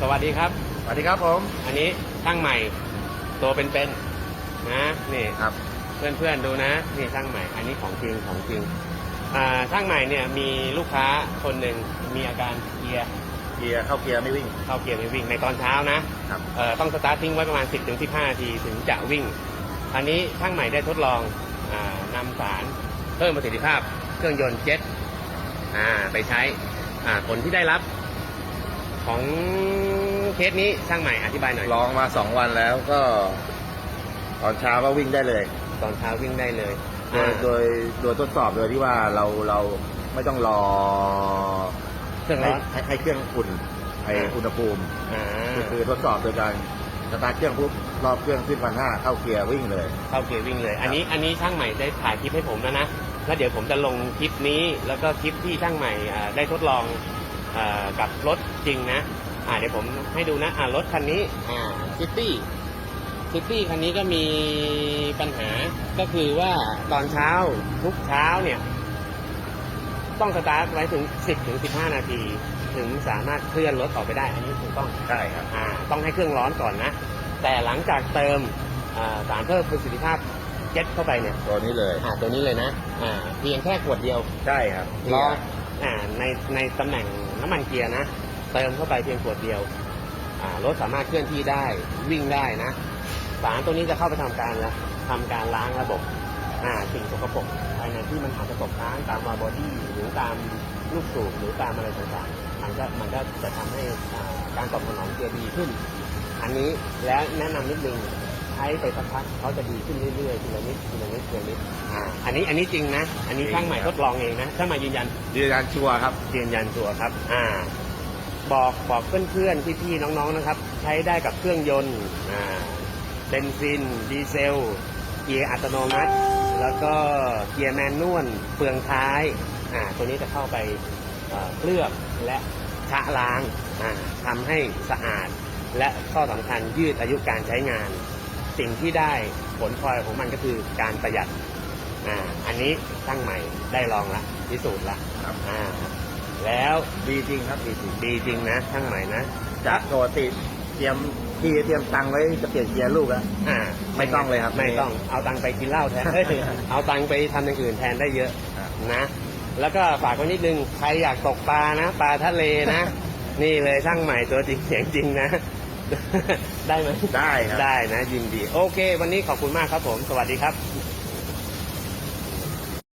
สวัสดีครับ สวัสดีครับผม อันนี้ช่างใหม่ ตัวเป็นๆนะนี่ครับเพื่อนๆดูนะนี่ช่างใหม่ อันนี้ของจริงของจริงอ่าช่างใหม่เนี่ยมีลูกค้าคนหนึ่งมีอาการเกียร์เกียร์เข้าเกียร์ไม่วิ่ง เข้าเกียร์ไม่วิ่งในตอนเช้านะครับเอ่อต้องสตาร์ททิ้งไว้ประมาณ 10-15ถึงนาทีถึงจะวิ่ง อันนี้ช่างใหม่ได้ทดลองอานำสารเพิ่มประสิทธิภาพเครื่องยนต์เจ็ตอ่าไปใช้อ่าผลที่ได้รับของ เคสนี้ช่างใหม่อธิบายหน่อยลองมาสองวันแล้วก็ตอนเช้าก็วิ่งได้เลย ตอนเช้าวิ่งได้เลยโดยโดยโดยทดสอบโดยที่ว่าเราเราไม่ต้องรอเครื่องให้ร้อนให้ให้เครื่องอุ่นไออ่าอุณหภูมิอ่าคือคือทดสอบโดยการสตาร์ทเครื่องปุ๊บรอบเครื่องขึ้นพันห้าเข้าเกียร์วิ่งเลย เข้าเกียร์วิ่งเลย อันนี้อันนี้ช่างใหม่ได้ถ่ายคลิปให้ผมแล้วนะแล้วเดี๋ยวผมจะลงคลิปนี้แล้วก็คลิปที่ช่างใหม่อ่าได้ทดลองอากับรถจริงนะ อ่าเดี๋ยวผมให้ดูนะอ่ารถคันนี้อ่าซิตี้ซิตี้คันนี้ก็มีปัญหาก็คือว่าตอนเช้าทุกเช้าเนี่ย ต้องสตาร์ทไว้ถึง 10ถึง15 นาที ถึงสามารถเคลื่อนรถออกไปได้ อันนี้ถูกต้องใช่ครับอ่าต้องให้เครื่องร้อนก่อนนะ แต่หลังจากเติมอ่าสารเพิ่มประสิทธิภาพเจ็ตเข้าไปเนี่ยตัวนี้เลยอ่าตัวนี้เลยนะอ่าเพียงแค่ขวดเดียวใช่ครับรออ่าในในตำแหน่งน้ำมันเกียร์นะ เติมเข้าไปเพียงขวดเดียวอ่ารถสามารถเคลื่อนที่ได้วิ่งได้นะสารตัวนี้จะเข้าไปทำการละทำการล้างระบบอ่าสิ่งสกปรกภายในที่มันอาจจะตกค้างตามวาล์วบอดี้หรือตามลูกสูบหรือตามอะไรต่างๆมันก็มันก็จะทำให้อ่าการตอบสนองเกียร์ดีขึ้น อันนี้แล้วแนะนำนิดนึงใช้ไปสักพักเขาจะดีขึ้นเรื่อยๆทีละนิดทีละนิดทีละนิดอ่าอันนี้อันนี้จริงนะ อันนี้ช่างใหม่ทดลองเองนะช่างใหม่ยืนยันยืนยันชัวร์ครับยืนยันตัวครับ อ่า บอกบอกเพื่อนๆพี่ๆน้องๆนะครับ ใช้ได้กับเครื่องยนต์อ่าเบนซิน ดีเซล เกียร์อัตโนมัติ แล้วก็เกียร์แมนนวลเปลืองท้ายอ่าตัวนี้จะเข้าไปเอ่อเคลือบและชะล้างอ่าทำให้สะอาด และข้อสำคัญยืดอายุการใช้งาน สิ่งที่ได้ผลพลอยของมันก็คือการประหยัดอ่าอันนี้ตั้งใหม่ได้ลองละพิสูจน์ละครับอ่า แล้วดีจริงครับดีจริงดีจริงนะช่างใหม่นะจากปกติเตรียมทีเตรียมตังค์ไว้จะเปลี่ยนเกียร์ลูกแล้วอ่าไม่ต้องเลยครับ ไม่ต้องเอาตังค์ไปกินเหล้าแทน เอ้ยเอาตังค์ไปทำอย่างอื่นแทนได้เยอะครับนะ แล้วก็ฝากไว้นิดนึงใครอยากตกปลานะปลาทะเลนะ นี่เลยช่างใหม่ตัวจริงเสียงจริงนะ ได้ไหมได้ครับได้นะยินดี โอเค วันนี้ขอบคุณมากครับผม สวัสดีครับ